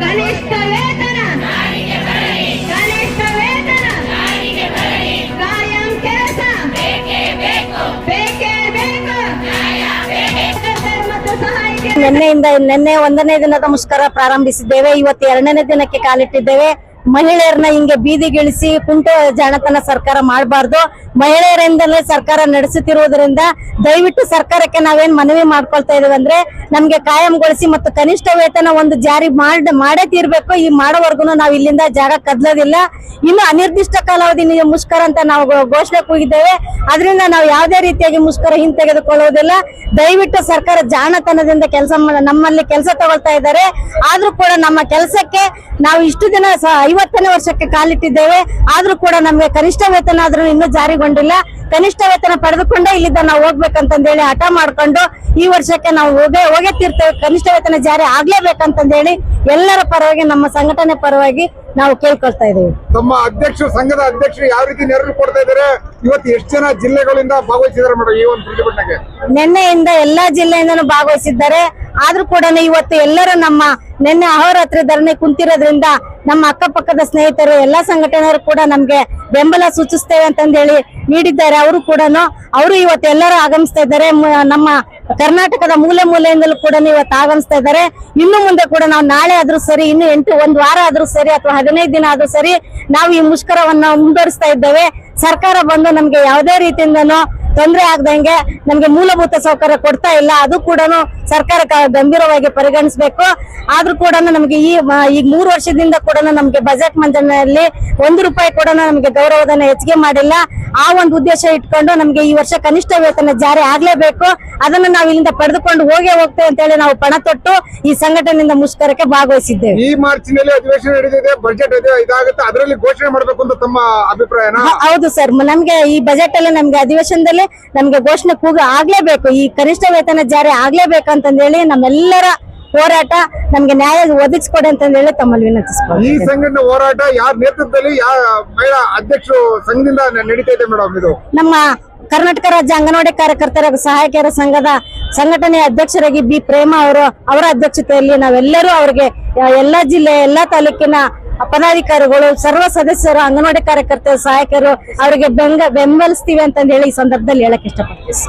ಕನಿಷ್ಠ ವೇತನ. ಕನಿಷ್ಠ ವೇತನ. ಕಾಯಂ ಕೆಲಸ. ನಿನ್ನೆಯಿಂದ ನಿನ್ನೆ ಒಂದನೇ ದಿನದ ಮುಷ್ಕರ ಪ್ರಾರಂಭಿಸಿದ್ದೇವೆ. ಇವತ್ತು ಎರಡನೇ ದಿನಕ್ಕೆ ಕಾಲಿಟ್ಟಿದ್ದೇವೆ. ಮಹಿಳೆಯರನ್ನ ಹಿಂಗೆ ಬೀದಿಗಿಳಿಸಿ ಕುಂಟು ಜಾಣತನ ಸರ್ಕಾರ ಮಾಡಬಾರ್ದು. ಮಹಿಳೆಯರಿಂದಲೇ ಸರ್ಕಾರ ನಡೆಸುತ್ತಿರುವುದರಿಂದ ದಯವಿಟ್ಟು ಸರ್ಕಾರಕ್ಕೆ ನಾವೇನ್ ಮನವಿ ಮಾಡ್ಕೊಳ್ತಾ ಇದೀವಿ ಅಂದ್ರೆ ನಮ್ಗೆ ಕಾಯಂಗೊಳಿಸಿ ಮತ್ತು ಕನಿಷ್ಠ ವೇತನ ಒಂದು ಜಾರಿ ಮಾಡ್, ಮಾಡೇ ತೀರ್ಬೇಕು. ಈ ಮಾಡೋವರೆಗೂ ನಾವು ಇಲ್ಲಿಂದ ಜಾಗ ಕದ್ಲೋದಿಲ್ಲ. ಇನ್ನು ಅನಿರ್ದಿಷ್ಟ ಕಾಲಾವಧಿ ಮುಷ್ಕರ ಅಂತ ನಾವು ಘೋಷಣೆ ಕೂಗಿದ್ದೇವೆ. ಅದರಿಂದ ನಾವು ಯಾವುದೇ ರೀತಿಯಾಗಿ ಮುಷ್ಕರ ಹಿಂತೆಗೆದುಕೊಳ್ಳುವುದಿಲ್ಲ ದಯವಿಟ್ಟು ಸರ್ಕಾರ ಜಾಣತನದಿಂದ ಕೆಲಸ ನಮ್ಮಲ್ಲಿ ಕೆಲಸ ತಗೊಳ್ತಾ ಇದ್ದಾರೆ. ಆದ್ರೂ ಕೂಡ ನಮ್ಮ ಕೆಲಸಕ್ಕೆ ನಾವು ಇಷ್ಟು ದಿನ ಐವತ್ತನೇ ವರ್ಷಕ್ಕೆ ಕಾಲಿಟ್ಟಿದ್ದೇವೆ. ಆದ್ರೂ ಕೂಡ ನಮ್ಗೆ ಕನಿಷ್ಠ ವೇತನ ಆದ್ರೂ ಇನ್ನೂ ಜಾರಿಗೊಂಡಿಲ್ಲ. ಕನಿಷ್ಠ ವೇತನ ಪಡೆದುಕೊಂಡೇ ಇಲ್ಲಿದ್ದ ನಾವು ಹೋಗ್ಬೇಕಂತಂದೇಳಿ ಹಠ ಮಾಡ್ಕೊಂಡು ಈ ವರ್ಷಕ್ಕೆ ನಾವು ಹೋಗೇ ಹೋಗೇ ತೀರ್ತೇವೆ. ಕನಿಷ್ಠ ವೇತನ ಜಾರಿ ಆಗ್ಲೇಬೇಕಂತಂದೇಳಿ ಎಲ್ಲರ ಪರವಾಗಿ ನಮ್ಮ ಸಂಘಟನೆ ಪರವಾಗಿ ನಾವು ಕೇಳ್ಕೊಳ್ತಾ ಇದ್ದೀವಿ. ತಮ್ಮ ಅಧ್ಯಕ್ಷರು ಸಂಘದ ಅಧ್ಯಕ್ಷರು ಯಾವ ರೀತಿ ನೆರವು ಕೊಡ್ತಾ ಇದ್ದಾರೆ? ಇವತ್ತು ಎಷ್ಟು ಜನ ಜಿಲ್ಲೆಗಳಿಂದ ಭಾಗವಹಿಸಿದ್ದಾರೆ ಮೇಡಮ್ ಈ ಒಂದು ಪ್ರತಿಭಟನೆಗೆ? ನಿನ್ನೆಯಿಂದ ಎಲ್ಲಾ ಜಿಲ್ಲೆಯಿಂದನೂ ಭಾಗವಹಿಸಿದ್ದಾರೆ. ಆದ್ರೂ ಕೂಡ ಇವತ್ತು ಎಲ್ಲರೂ ನಮ್ಮ ನಿನ್ನೆ ಅಹೋರಾತ್ರಿ ಧರಣಿ ಕುಂತಿರೋದ್ರಿಂದ ನಮ್ಮ ಅಕ್ಕಪಕ್ಕದ ಸ್ನೇಹಿತರು, ಎಲ್ಲಾ ಸಂಘಟನೆಯರು ಕೂಡ ನಮ್ಗೆ ಬೆಂಬಲ ಸೂಚಿಸ್ತೇವೆ ಅಂತಂದೇಳಿ ನೀಡಿದ್ದಾರೆ. ಅವರು ಕೂಡ ಅವರು ಇವತ್ತು ಎಲ್ಲರೂ ಆಗಮಿಸ್ತಾ ಇದ್ದಾರೆ. ನಮ್ಮ ಕರ್ನಾಟಕದ ಮೂಲೆ ಮೂಲೆಯಿಂದಲೂ ಕೂಡ ಇವತ್ತು ಆಗಮಿಸ್ತಾ ಇದ್ದಾರೆ. ಇನ್ನು ಮುಂದೆ ಕೂಡ ನಾವು ನಾಳೆ ಆದ್ರೂ ಸರಿ, ಇನ್ನು ಎಂಟು, ಒಂದು ವಾರ ಆದ್ರೂ ಸರಿ ಅಥವಾ ಹದಿನೈದು ದಿನ ಆದ್ರೂ ಸರಿ ನಾವು ಈ ಮುಷ್ಕರವನ್ನ ಮುಂದುವರಿಸ್ತಾ ಇದ್ದೇವೆ. ಸರ್ಕಾರ ಬಂದು ನಮ್ಗೆ ಯಾವುದೇ ರೀತಿಯಿಂದನೂ ತೊಂದರೆ ಆಗದಂಗೆ ನಮಗೆ ಮೂಲಭೂತ ಸೌಕರ್ಯ ಕೊಡ್ತಾ ಇಲ್ಲ. ಅದು ಕೂಡ ಸರ್ಕಾರ ಗಂಭೀರವಾಗಿ ಪರಿಗಣಿಸಬೇಕು. ಆದ್ರೂ ಕೂಡ ನಮಗೆ ಈ ಈಗ ಮೂರು ವರ್ಷದಿಂದ ಕೂಡ ನಮಗೆ ಬಜೆಟ್ ಮಂಡನೆಯಲ್ಲಿ ಒಂದು ರೂಪಾಯಿ ಕೂಡ ನಮಗೆ ಗೌರವಧನ ಹೆಚ್ಚಿಗೆ ಮಾಡಿಲ್ಲ. ಆ ಒಂದು ಉದ್ದೇಶ ಇಟ್ಕೊಂಡು ನಮಗೆ ಈ ವರ್ಷ ಕನಿಷ್ಠ ವೇತನ ಜಾರಿ ಆಗ್ಲೇಬೇಕು. ಅದನ್ನ ನಾವು ಇಲ್ಲಿಂದ ಪಡೆದುಕೊಂಡು ಹೋಗೇ ಹೋಗ್ತೇವೆ ಅಂತ ಹೇಳಿ ನಾವು ಪಣ ತೊಟ್ಟು ಈ ಸಂಘಟನೆಯಿಂದ ಮುಷ್ಕರಕ್ಕೆ ಭಾಗವಹಿಸಿದ್ದೇವೆ. ಈ ಮಾರ್ಚ್ನಲ್ಲಿ ಅಧಿವೇಶನ ನಡೆದಿದೆ ಬಜೆಟ್ ಇದೆ ಇದಾಗುತ್ತೆ. ಅದರಲ್ಲಿ ಘೋಷಣೆ ಮಾಡಬೇಕು ಅಂತ ತಮ್ಮ ಅಭಿಪ್ರಾಯ ಹೌದು ಸರ್. ನಮ್ಗೆ ಈ ಬಜೆಟ್ ಅಲ್ಲಿ ನಮ್ಗೆ ಅಧಿವೇಶನದಲ್ಲಿ ನಮ್ಗೆ ಘೋಷಣೆ ಕೂಗ ಆಗ್ಲೇಬೇಕು. ಈ ಕನಿಷ್ಠ ವೇತನ ಜಾರಿ ಆಗ್ಲೇಬೇಕಂತಂದೇಳಿ ನಮ್ಮೆಲ್ಲರ ಹೋರಾಟ ನಮ್ಗೆ ನ್ಯಾಯ ಒದಗಿಸ್ಕೊಡಿ ಅಂತಂದೇಳಿ ತಮ್ಮಲ್ಲಿ ಈ ಸಂಘದ ಹೋರಾಟ ಯಾರ ನೇತೃತ್ವದಲ್ಲಿ ಯಾವ ಮಹಿಳಾ ಅಧ್ಯಕ್ಷರು ಸಂಘದಿಂದ ನಡೀತಾ ಇದೆ ಮೇಡಮ್ ಇದು? ನಮ್ಮ ಕರ್ನಾಟಕ ರಾಜ್ಯ ಅಂಗನವಾಡಿ ಕಾರ್ಯಕರ್ತರ ಸಹಾಯಕರ ಸಂಘದ ಸಂಘಟನೆಯ ಅಧ್ಯಕ್ಷರಾಗಿ ಬಿ ಪ್ರೇಮ ಅವರು ಅವರ ಅಧ್ಯಕ್ಷತೆಯಲ್ಲಿ ನಾವೆಲ್ಲರೂ ಅವರಿಗೆ ಎಲ್ಲಾ ಜಿಲ್ಲೆ ಎಲ್ಲಾ ತಾಲೂಕಿನ ಪದಾಧಿಕಾರಿಗಳು ಸರ್ವ ಸದಸ್ಯರು, ಅಂಗನವಾಡಿ ಕಾರ್ಯಕರ್ತರು ಸಹಾಯಕರು, ಅವರಿಗೆ ಬೆಂಗ ಬೆಂಬಲಿಸ್ತೀವಿ ಅಂತಂದು ಹೇಳಿ ಈ ಸಂದರ್ಭದಲ್ಲಿ ಹೇಳಕ್ ಇಷ್ಟಪಡ್ತೀವಿ